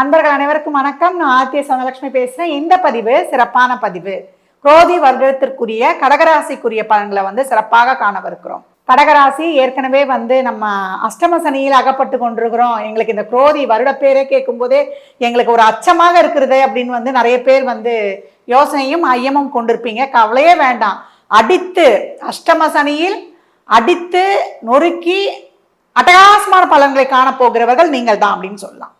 அன்பர்கள் அனைவருக்கும் வணக்கம். நான் ஆர்த்திய சனலட்சுமி பேசுகிறேன் இந்த பதிவு சிறப்பான பதிவு. குரோதி வருடத்திற்குரிய கடகராசிக்குரிய பலன்களை வந்து சிறப்பாக காணவிருக்கிறோம். கடகராசி ஏற்கனவே வந்து நம்ம அஷ்டம சனியில் அகப்பட்டு கொண்டிருக்கிறோம். எங்களுக்கு இந்த குரோதி வருட பேரே எங்களுக்கு ஒரு அச்சமாக இருக்கிறதே அப்படின்னு வந்து நிறைய பேர் வந்து யோசனையும் ஐயமும் கொண்டிருப்பீங்க. கவலையே வேண்டாம். அடித்து அஷ்டம சனியில் அடித்து நொறுக்கி அட்டகாசமான பலன்களை காணப்போகிறவர்கள் நீங்கள் தான் அப்படின்னு சொல்லலாம்.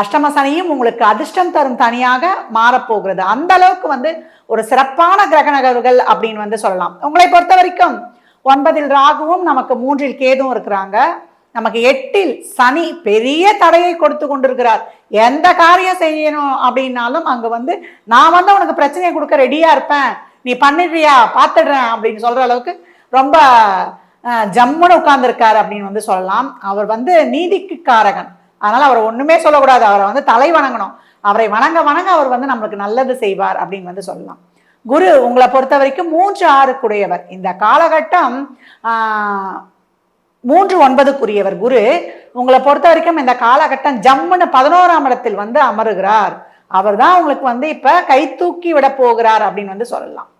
அஷ்டம சனியும் உங்களுக்கு அதிர்ஷ்டம் தரும் தனியாக மாறப்போகிறது. அந்த அளவுக்கு வந்து ஒரு சிறப்பான கிரக நகர்வுகள் அப்படின்னு வந்து சொல்லலாம். உங்களை பொறுத்த வரைக்கும் ஒன்பதில் ராகுவும் நமக்கு மூன்றில் கேதும் இருக்கிறாங்க. நமக்கு எட்டில் சனி பெரிய தடையை கொடுத்து கொண்டிருக்கிறார். எந்த காரியம் செய்யணும் அப்படின்னாலும் அங்கே வந்து நான் வந்து உனக்கு பிரச்சனையை கொடுக்க ரெடியாக இருப்பேன். நீ பண்ணிடுறியா? பார்த்துடுறேன். அப்படின்னு சொல்கிற அளவுக்கு ரொம்ப ஜம்முன்னு உட்கார்ந்துருக்காரு அப்படின்னு வந்து சொல்லலாம். அவர் வந்து நீதிக்கு காரகன். அதனால அவர் ஒண்ணுமே சொல்லக்கூடாது. அவரை வந்து தலை வணங்கணும். அவரை வணங்க வணங்க அவர் வந்து நம்மளுக்கு நல்லது செய்வார் அப்படின்னு வந்து சொல்லலாம். குரு உங்களை பொறுத்த வரைக்கும் மூன்று ஆறுக்குடையவர் இந்த காலகட்டம் ஆஹ், மூன்று ஒன்பதுக்குரியவர் குரு. உங்களை பொறுத்த வரைக்கும் இந்த காலகட்டம் ஜம்முன்னு பதினோராம் இடத்தில் வந்து அமருகிறார். அவர் தான் உங்களுக்கு வந்து இப்ப கை தூக்கி விட போகிறார் அப்படின்னு வந்து சொல்லலாம்.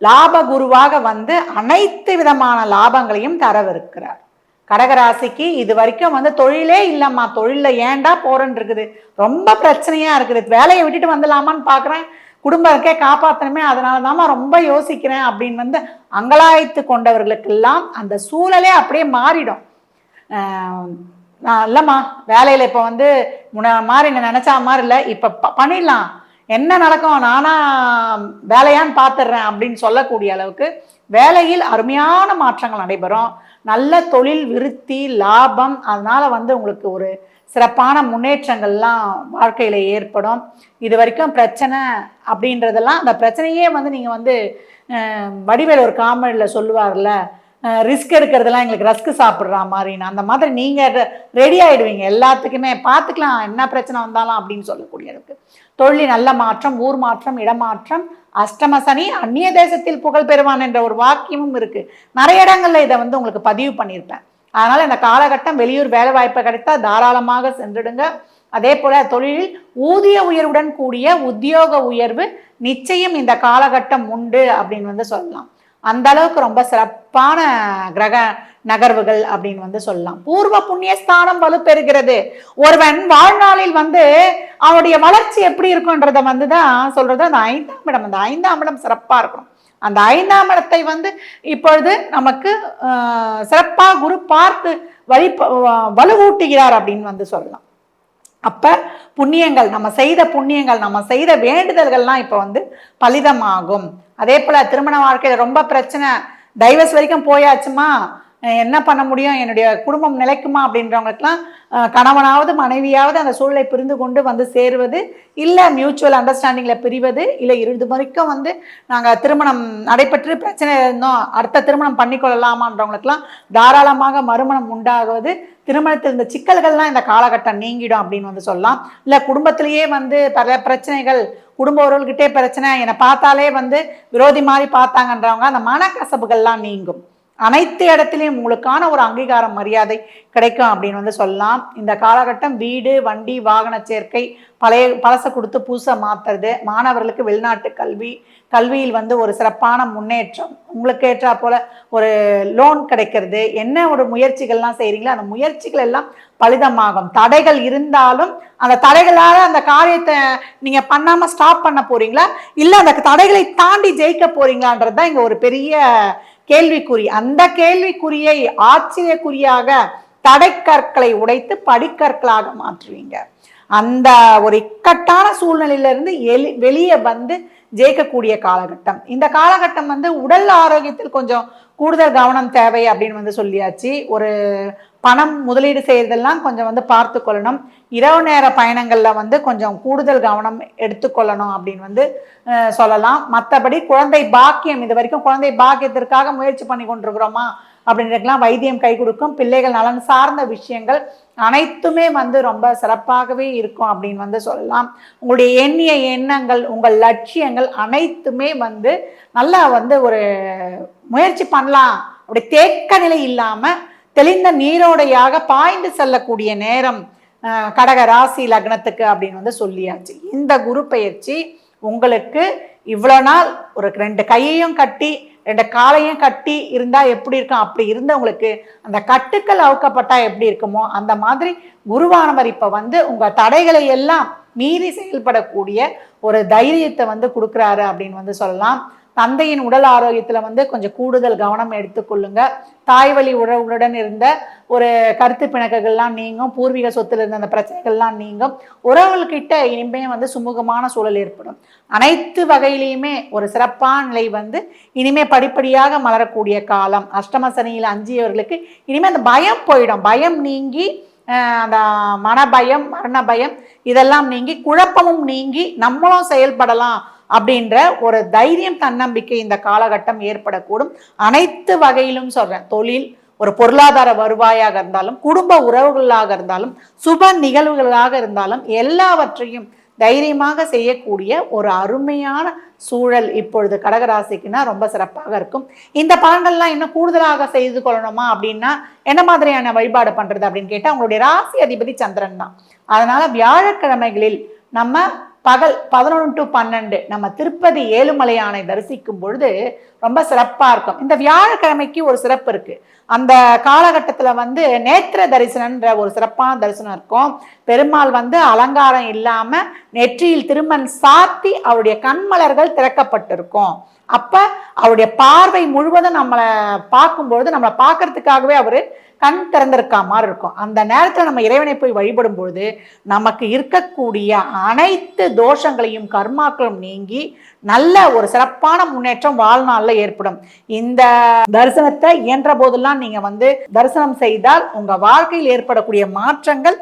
லாப குருவாக வந்து அனைத்து விதமான லாபங்களையும் தரவிருக்கிறார். கடகராசிக்கு இது வரைக்கும் வந்து தொழிலே இல்லைம்மா. தொழிலில் ஏன்டா போறேன்னு இருக்குது ரொம்ப பிரச்சனையாக இருக்குது. வேலையை விட்டுட்டு வந்துடலாமான்னு பார்க்குறேன் குடும்பத்தை காப்பாற்றணுமே அதனால தாம்மா ரொம்ப யோசிக்கிறேன் அப்படின்னு வந்து அங்கலாய்த்து கொண்டவர்களுக்கெல்லாம் அந்த சூழலே அப்படியே மாறிடும். நான் இல்லைம்மா. வேலையில் இப்போ வந்து முன்ன மாதிரி நான் நினச்சா மாதிரி இல்லை. இப்போ ப- பண்ணிடலாம். என்ன நடக்கும்? நானா வேலையான்னு பார்த்துடுறேன் அப்படின்னு சொல்லக்கூடிய அளவுக்கு வேலையில் அருமையான மாற்றங்கள் நடைபெறும். நல்ல தொழில் விருத்தி லாபம் அதனால் வந்து உங்களுக்கு ஒரு சிறப்பான முன்னேற்றங்கள்லாம் வாழ்க்கையில் ஏற்படும். இது வரைக்கும் பிரச்சனை அப்படின்றதெல்லாம் அந்த பிரச்சனையே வந்து நீங்கள் வந்து வடிவேல் ஒரு காமெடியில் சொல்லுவார்ல ரிஸ்க் எடுக்கிறதெல்லாம் எங்களுக்கு ரஸ்க் சாப்பிட்ற மாதிரின்னு. அந்த மாதிரி நீங்கள் ரெடி ஆகிடுவீங்க எல்லாத்துக்குமே பார்த்துக்கலாம் என்ன பிரச்சனை வந்தாலும் அப்படின்னு சொல்லக்கூடியதுக்கு. தொழில் நல்ல மாற்றம் ஊர் மாற்றம் இடமாற்றம் அஷ்டம சனி அந்நிய தேசத்தில் புகழ் பெறுவான் என்ற ஒரு வாக்கியமும் இருக்கு. நிறைய இடங்கள்ல இதை வந்து உங்களுக்கு பதிவு பண்ணியிருப்பேன். அதனால இந்த காலகட்டம் வெளியூர் வேலை வாய்ப்பு கிடைத்தா தாராளமாக சென்றுடுங்க. அதே போல தொழிலில் ஊதிய உயர்வுடன் கூடிய உத்தியோக உயர்வு நிச்சயம் இந்த காலகட்டம் உண்டு அப்படின்னு வந்து சொல்லலாம். அந்த அளவுக்கு ரொம்ப சிறப்பான கிரக நகர்வுகள் அப்படின்னு வந்து சொல்லலாம். பூர்வ புண்ணியஸ்தானம் வலுப்பெறுகிறது. ஒருவன் வாழ்நாளில் வந்து அவனுடைய வளர்ச்சி எப்படி இருக்குன்றத வந்து தான் சொல்றது. அந்த ஐந்தாம் இடம் அந்த ஐந்தாம் இடம் சிறப்பாக இருக்கணும். அந்த ஐந்தாம் இடத்தை வந்து இப்பொழுது நமக்கு சிறப்பாக குரு பார்த்து வழி வலுவூட்டுகிறார் அப்படின்னு வந்து சொல்லலாம். அப்போ புண்ணியங்கள் நம்ம செய்த புண்ணியங்கள் நம்ம செய்த வேண்டுதல்கள்லாம் இப்போ வந்து பலிதமாகும். அதே போல திருமண வாழ்க்கையில ரொம்ப பிரச்சனை. டைவர்ஸ் வரைக்கும் போயாச்சுமா? என்ன பண்ண முடியும்? என்னுடைய குடும்பம் நிலைக்குமா? அப்படின்றவங்களுக்குலாம் கணவனாவது மனைவியாவது அந்த சூழலை புரிந்து கொண்டு வந்து சேருவது இல்லை மியூச்சுவல் அண்டர்ஸ்டாண்டிங்கில் பிரிவது இல்லை இறுதி வரைக்கும் வந்து நாங்கள் திருமணம் நடைபெற்று பிரச்சனை இருந்தோம் அடுத்த திருமணம் பண்ணிக்கொள்ளலாமான்றவங்களுக்குலாம் தாராளமாக மறுமணம் உண்டாகுவது திருமணத்தில் இருந்த சிக்கல்கள்லாம் இந்த காலகட்டம் நீங்கிடும் அப்படின்னு வந்து சொல்லலாம். இல்லை குடும்பத்திலேயே வந்து பல பிரச்சனைகள் குடும்ப உறவுகிட்டே பிரச்சனை என்னை பார்த்தாலே வந்து விரோதி மாதிரி பார்த்தாங்கன்றவங்க அந்த மனக்கசப்புகள்லாம் நீங்கும். அனைத்து இடத்துலையும் உங்களுக்கான ஒரு அங்கீகாரம் மரியாதை கிடைக்கும் அப்படின்னு வந்து சொல்லலாம். இந்த காலகட்டம் வீடு வண்டி வாகன சேர்க்கை பழைய பழசை கொடுத்து பூசை மாற்றுறது மாணவர்களுக்கு வெளிநாட்டு கல்வி கல்வியில் வந்து ஒரு சிறப்பான முன்னேற்றம். உங்களுக்கு ஏற்றா போல ஒரு லோன் கிடைக்கிறது. என்ன ஒரு முயற்சிகள்லாம் செய்கிறீங்களோ அந்த முயற்சிகள் எல்லாம் பலிதமாகும். தடைகள் இருந்தாலும் அந்த தடைகளால் அந்த காரியத்தை நீங்கள் பண்ணாமல் ஸ்டாப் பண்ண போறீங்களா? இல்லை அந்த தடைகளை தாண்டி ஜெயிக்க போறீங்களான்றது தான் இங்கே ஒரு பெரிய கேள்விக்குறி. அந்த கேள்விக்குறியை ஆச்சரியக்குறியாக தடைக்கற்களை உடைத்து படிக்கற்களாக மாற்றுவீங்க. அந்த ஒரு இக்கட்டான சூழ்நிலையிலிருந்து எலி வெளியே வந்து ஜெயிக்கக்கூடிய காலகட்டம். இந்த காலகட்டம் வந்து உடல் ஆரோக்கியத்தில் கொஞ்சம் கூடுதல் கவனம் தேவை அப்படின்னு வந்து சொல்லியாச்சு. ஒரு பணம் முதலீடு செய்யறதெல்லாம் கொஞ்சம் வந்து பார்த்து கொள்ளணும். இரவு நேர பயணங்களில் வந்து கொஞ்சம் கூடுதல் கவனம் எடுத்துக்கொள்ளணும் அப்படின்னு வந்து சொல்லலாம். மற்றபடி குழந்தை பாக்கியம் இது வரைக்கும் குழந்தை பாக்கியத்திற்காக முயற்சி பண்ணி கொண்டிருக்கிறோமா? அப்படின்றதுக்கெல்லாம் வைத்தியம் கை கொடுக்கும். பிள்ளைகள் நலன் சார்ந்த விஷயங்கள் அனைத்துமே வந்து ரொம்ப சிறப்பாகவே இருக்கும் அப்படின்னு வந்து சொல்லலாம். உங்களுடைய எண்ணிய எண்ணங்கள் உங்கள் லட்சியங்கள் அனைத்துமே வந்து நல்லா வந்து ஒரு முயற்சி பண்ணலாம். அப்படி தேக்க நிலை இல்லாமல் தெளிந்த நீரோடையாக பாய்ந்து செல்லக்கூடிய நேரம் கடக ராசி லக்னத்துக்கு அப்படின்னு வந்து சொல்லியாச்சு. இந்த குரு பயிற்சி உங்களுக்கு இவ்வளோ நாள் ஒரு ரெண்டு கையையும் கட்டி ரெண்டு காலையும் கட்டி இருந்தா எப்படி இருக்கும்? அப்படி இருந்தவங்களுக்கு அந்த கட்டுக்கள் அவுக்கப்பட்டா எப்படி இருக்குமோ அந்த மாதிரி குருவானவர் இப்ப வந்து உங்க தடைகளை எல்லாம் மீறி செயல்படக்கூடிய ஒரு தைரியத்தை வந்து கொடுக்குறாரு அப்படின்னு வந்து சொல்லலாம். தந்தையின் உடல் ஆரோக்கியத்தில் வந்து கொஞ்சம் கூடுதல் கவனம் எடுத்துக்கொள்ளுங்க தாய் வழி உறவுடன் இருந்த ஒரு கருத்து பிணக்குகள்லாம் நீங்கும். பூர்வீக சொத்துல இருந்த அந்த பிரச்சனைகள்லாம் நீங்கும். உறவுகள்கிட்ட இனிமே வந்து சுமூகமான சூழல் ஏற்படும். அனைத்து வகையிலையுமே ஒரு சிறப்பான நிலை வந்து இனிமே படிப்படியாக மலரக்கூடிய காலம். அஷ்டம சனியில் அஞ்சியவர்களுக்கு இனிமே அந்த பயம் போயிடும். பயம் நீங்கி அந்த மனபயம் மரண பயம் இதெல்லாம் நீங்கி குழப்பமும் நீங்கி நம்மளும் செயல்படலாம். அப்படின்ற ஒரு தைரியம் தன்னம்பிக்கை இந்த காலகட்டம் ஏற்படக்கூடும். அனைத்து வகையிலும் சொல்றேன். தொழில் ஒரு பொருளாதார வருவாயாக இருந்தாலும் குடும்ப உறவுகளாக இருந்தாலும் சுப நிகழ்வுகளாக இருந்தாலும் எல்லாவற்றையும் தைரியமாக செய்யக்கூடிய ஒரு அருமையான சூழல் இப்பொழுது கடகராசிக்குன்னா ரொம்ப சிறப்பாக இருக்கும். இந்த பலன்கள்லாம் இன்னும் கூடுதலாக செய்து கொள்ளணுமா அப்படின்னா என்ன மாதிரியான வழிபாடு பண்ணுறது அப்படின்னு கேட்டால் அவங்களுடைய ராசி அதிபதி சந்திரன் தான். அதனால் வியாழக்கிழமைகளில் நம்ம பகல் பதினொன்று டு பன்னெண்டு நம்ம திருப்பதி ஏழுமலையானை தரிசிக்கும் பொழுது ரொம்ப சிறப்பாக இருக்கும். இந்த வியாழக்கிழமைக்கு ஒரு சிறப்பு இருக்கு. அந்த காலகட்டத்தில் வந்து நேத்திர தரிசனம்ன்ற ஒரு சிறப்பான தரிசனம் இருக்கும். பெருமாள் வந்து அலங்காரம் இல்லாமல் நெற்றியில் திருமண் சாத்தி அவருடைய கண்மலர்கள் திறக்கப்பட்டிருக்கும். அப்போ அவருடைய பார்வை முழுவதும் நம்மளை பார்க்கும்பொழுது நம்மளை பார்க்கறதுக்காகவே அவர் கண் திறந்திருக்கா மாதிரி இருக்கும். அந்த நேரத்தில் நம்ம இறைவனை போய் வழிபடும் பொழுது நமக்கு இருக்கக்கூடிய அனைத்து தோஷங்களையும் கர்மாக்களும் நீங்கி நல்ல ஒரு சிறப்பான முன்னேற்றம் வாழ்நாளில் ஏற்படும். இந்த தரிசனத்தை இயன்ற போதெல்லாம் நீங்கள் வந்து தரிசனம் செய்தால் உங்கள் வாழ்க்கையில் ஏற்படக்கூடிய மாற்றங்கள்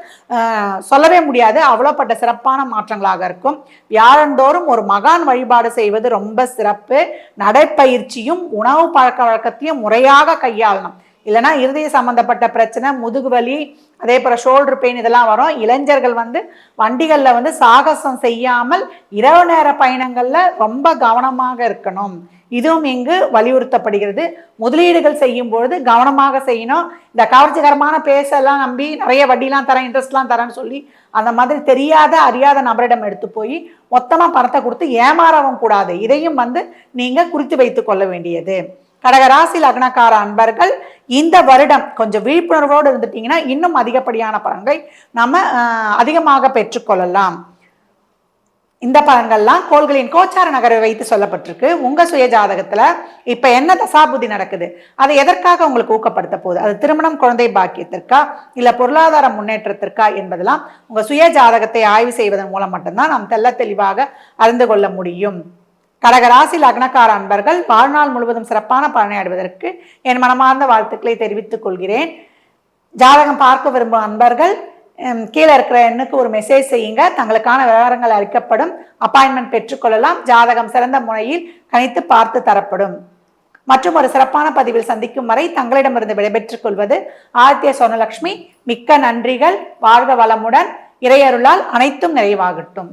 சொல்லவே முடியாது. அவ்வளோப்பட்ட சிறப்பான மாற்றங்களாக இருக்கும். வியாழந்தோறும் ஒரு மகான் வழிபாடு செய்வது ரொம்ப சிறப்பு. நடைப்பயிற்சியும் உணவு பழக்க வழக்கத்தையும் முறையாக கையாளணும். இல்லைனா இருதய சம்பந்தப்பட்ட பிரச்சனை முதுகு வலி அதே போல ஷோல்டர் பெயின் இதெல்லாம் வரும். இளைஞர்கள் வந்து வண்டிகளில் வந்து சாகசம் செய்யாமல் இரவு நேர பயணங்கள்ல ரொம்ப கவனமாக இருக்கணும். இதுவும் இங்கு வலியுறுத்தப்படுகிறது. முதலீடுகள் செய்யும் பொழுது கவனமாக செய்யணும். இந்த கவர்ச்சிகரமான பேசெல்லாம் நம்பி நிறைய வட்டிலாம் தரேன் இன்ட்ரெஸ்ட்லாம் தரேன்னு சொல்லி அந்த மாதிரி தெரியாத அறியாத நபரிடம் எடுத்து போய் மொத்தமாக பணத்தை கொடுத்து ஏமாறவும் கூடாது. இதையும் வந்து நீங்கள் குறித்து வைத்து கொள்ள வேண்டியது. கடகராசி லக்னக்கார அன்பர்கள் இந்த வருடம் கொஞ்சம் விழிப்புணர்வோடு இருந்துட்டீங்கன்னா இன்னும் அதிகப்படியான பலன்களை நம்ம அதிகமாக பெற்றுக்கொள்ளலாம். இந்த பலன்கள்லாம் கோள்களின் கோச்சார நகரை வைத்து சொல்லப்பட்டிருக்கு. உங்க சுய ஜாதகத்துல இப்ப என்ன தசாபுதி நடக்குது? அதை எதற்காக உங்களுக்கு ஊக்கப்படுத்த போகுது? அது திருமணம் குழந்தை பாக்கியத்திற்கா? இல்ல பொருளாதார முன்னேற்றத்திற்கா என்பதெல்லாம் உங்க சுய ஜாதகத்தை ஆய்வு செய்வதன் மூலம் மட்டும்தான் நாம் தெள்ள தெளிவாக அறிந்து கொள்ள முடியும். கடகராசி லக்னக்கார அன்பர்கள் வாழ்நாள் முழுவதும் சிறப்பான பலனை அடைவதற்கு என் மனமார்ந்த வாழ்த்துக்களை தெரிவித்துக் கொள்கிறேன். ஜாதகம் பார்க்க விரும்பும் அன்பர்கள் கீழே இருக்கிற எண்ணுக்கு ஒரு மெசேஜ் செய்யுங்க. தங்களுக்கான விவரங்கள் அளிக்கப்படும். அப்பாயின்மெண்ட் பெற்றுக்கொள்ளலாம். ஜாதகம் சிறந்த முறையில் கணித்து பார்த்து தரப்படும். மற்றும் ஒரு சிறப்பான பதிவில் சந்திக்கும் வரை தங்களிடமிருந்து விடைபெற்றுக் கொள்வது ஆதித்ய சொர்ணலட்சுமி மிக்க நன்றிகள். வாழ்க வளமுடன். இறையருளால் அனைத்தும் நிறைவாகட்டும்.